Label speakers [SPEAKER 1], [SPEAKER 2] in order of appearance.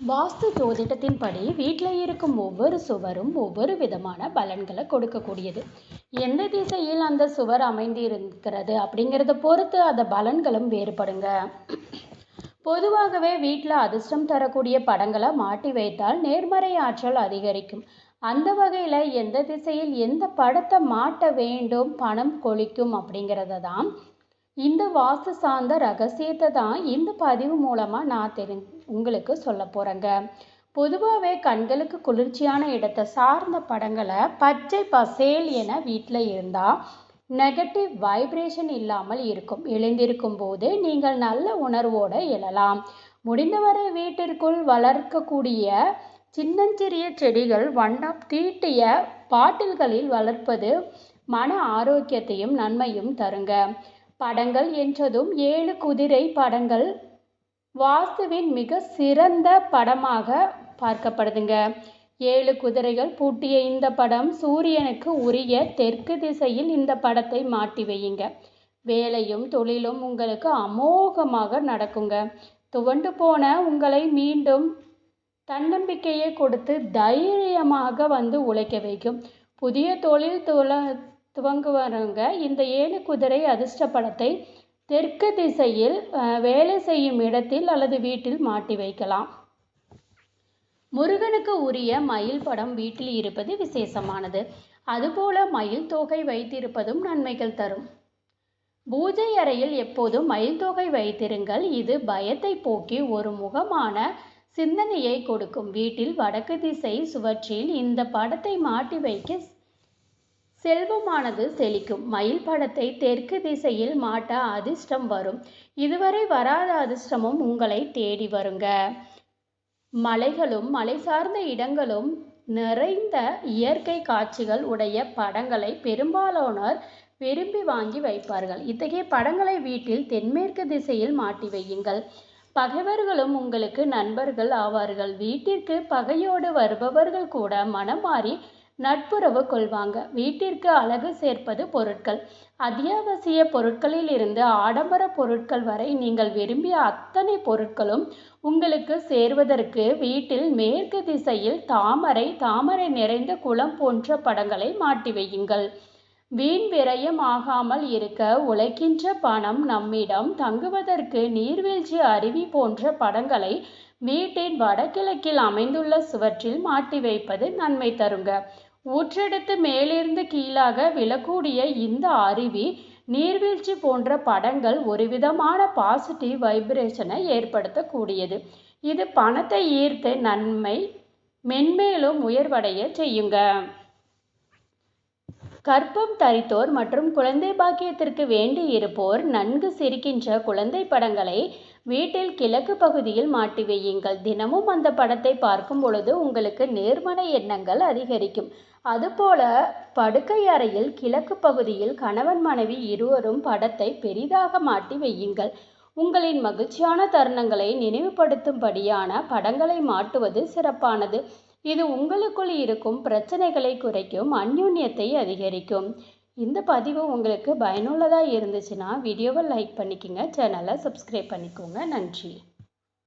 [SPEAKER 1] வாஸ்து ஜோதிடத்தின்படி வீட்டில் இருக்கும் ஒவ்வொரு சுவரும் ஒவ்வொரு விதமான பலன்களை கொடுக்கக்கூடியது. எந்த திசையில் அந்த சுவர் அமைந்து இருக்கிறது அப்படிங்கிறத பொறுத்து அந்த பலன்களும் வேறுபடுங்க. பொதுவாகவே வீட்டில் அதிர்ஷ்டம் தரக்கூடிய படங்களை மாட்டி வைத்தால் நேர்மறை ஆற்றல் அதிகரிக்கும். அந்த வகையில் எந்த திசையில் எந்த படத்தை மாட்ட வேண்டும் பணம் கொளிக்கும் அப்படிங்கிறத தான் இந்த வாஸ்து சார்ந்த ரகசியத்தை தான் இந்த பதிவு மூலமாக நான் தெரி உங்களுக்கு சொல்ல போகிறேங்க பொதுவாகவே கண்களுக்கு குளிர்ச்சியான இடத்தை சார்ந்த படங்களை பச்சை பசேல் என வீட்டில் இருந்தால் நெகட்டிவ் வைப்ரேஷன் இல்லாமல் இருக்கும். எழுந்திருக்கும் போது நீங்கள் நல்ல உணர்வோடு எழலாம். முடிந்தவரை வீட்டிற்குள் வளர்க்கக்கூடிய சின்னஞ்சிறிய செடிகள் வண்ணம் தீட்டிய பாட்டில்களில் வளர்ப்பது மன ஆரோக்கியத்தையும் நன்மையும் தருங்க. படங்கள் என்றதும் ஏழு குதிரை படங்கள் வாஸ்துவின் மிக சிறந்த படமாக பார்க்கப்படுதுங்க. ஏழு குதிரைகள் பூட்டிய இந்த படம் சூரியனுக்கு உரிய தெற்கு திசையில் இந்த படத்தை மாட்டி வையுங்க. வேலையும் தொழிலும் உங்களுக்கு அமோகமாக நடக்குங்க. துவண்டு போன உங்களை மீண்டும் தன்னம்பிக்கையை கொடுத்து தைரியமாக வந்து உழைக்க வைக்கும். புதிய தொழில் தொழ துவங்குவவங்க இந்த ஏழு குதிரை அதிர்ஷ்ட படத்தை தெற்கு திசையில் வேலை செய்யும் இடத்தில் அல்லது வீட்டில் மாட்டி வைக்கலாம். முருகனுக்கு உரிய மயில் படம் வீட்டில் இருப்பது விசேஷமானது. அதுபோல மயில் தொகை வைத்திருப்பதும் நன்மைகள் தரும். பூஜை அறையில் எப்போதும் மயில் தொகை வைத்திருங்கள். இது பயத்தை போக்கி ஒரு முகமான சிந்தனையை கொடுக்கும். வீட்டில் வடக்கு திசை சுவற்றில் இந்த படத்தை மாட்டி வைக்க செல்வமானது செழிக்கும். மயில் படத்தை தெற்கு திசையில் மாட்ட அதிர்ஷ்டம் வரும். இதுவரை வராத அதிர்ஷ்டமும் உங்களை தேடி வருங்க. மலைகளும் மலை சார்ந்த இடங்களும் நிறைந்த இயற்கை காட்சிகள் உடைய படங்களை பெரும்பாலானோர் விரும்பி வாங்கி வைப்பார்கள். இத்தகைய படங்களை வீட்டில் தென்மேற்கு திசையில் மாட்டி வையுங்கள். பகைவர்களும் உங்களுக்கு நண்பர்கள் ஆவார்கள். வீட்டிற்கு பகையோடு வருபவர்கள் கூட மனம் மாறி நட்புறவு கொள்வாங்க. வீட்டிற்கு அழகு சேர்ப்பது பொருட்கள். அத்தியாவசிய பொருட்களில் இருந்து ஆடம்பர பொருட்கள் வரை நீங்கள் விரும்பிய அத்தனை பொருட்களும் உங்களுக்கு சேர்வதற்கு வீட்டில் மேற்கு திசையில் தாமரை தாமரை நிறைந்த குளம் போன்ற படங்களை மாட்டி வையுங்கள். வீண் விரயம் ஆகாமல் இருக்க உழைக்கின்ற பணம் நம்மிடம் தங்குவதற்கு நீர்வீழ்ச்சி அருவி போன்ற படங்களை வீட்டின் வடகிழக்கில் அமைந்துள்ள சுவற்றில் மாட்டி வைப்பது நன்மை தருங்க. ஊற்றெடுத்து மேலிருந்து கீழாக விழக்கூடிய இந்த அருவி நீர்வீழ்ச்சி போன்ற படங்கள் ஒரு விதமான பாசிட்டிவ் வைப்ரேஷனை ஏற்படுத்தக்கூடியது. இது பணத்தை ஈர்த்து நன்மை மென்மேலும் உயர்வடைய செய்யுங்க. கற்பம் தரித்தோர் மற்றும் குழந்தை பாக்கியத்திற்கு வேண்டி இருப்போர் நன்கு சிரிக்கின்ற குழந்தை படங்களை வீட்டில் கிழக்கு பகுதியில் மாட்டி வையுங்கள். தினமும் அந்த படத்தை பார்க்கும் பொழுது உங்களுக்கு நேர்மறை எண்ணங்கள் அதிகரிக்கும். அதுபோல படுக்கை அறையில் கிழக்கு பகுதியில் கணவன் மனைவி இருவரும் படத்தை பெரிதாக மாட்டி வையுங்கள். உங்களின் மகிழ்ச்சியான தருணங்களை நினைவுபடுத்தும்படியான படங்களை மாட்டுவது சிறப்பானது. இது உங்களுக்குள் இருக்கும் பிரச்சனைகளை குறைக்கும் அந்யூன்யத்தை அதிகரிக்கும். இந்த பதிவு உங்களுக்கு பயனுள்ளதாக இருந்துச்சுன்னா வீடியோவை லைக் பண்ணிக்கோங்க சேனலை சப்ஸ்கிரைப் பண்ணிக்கோங்க. நன்றி.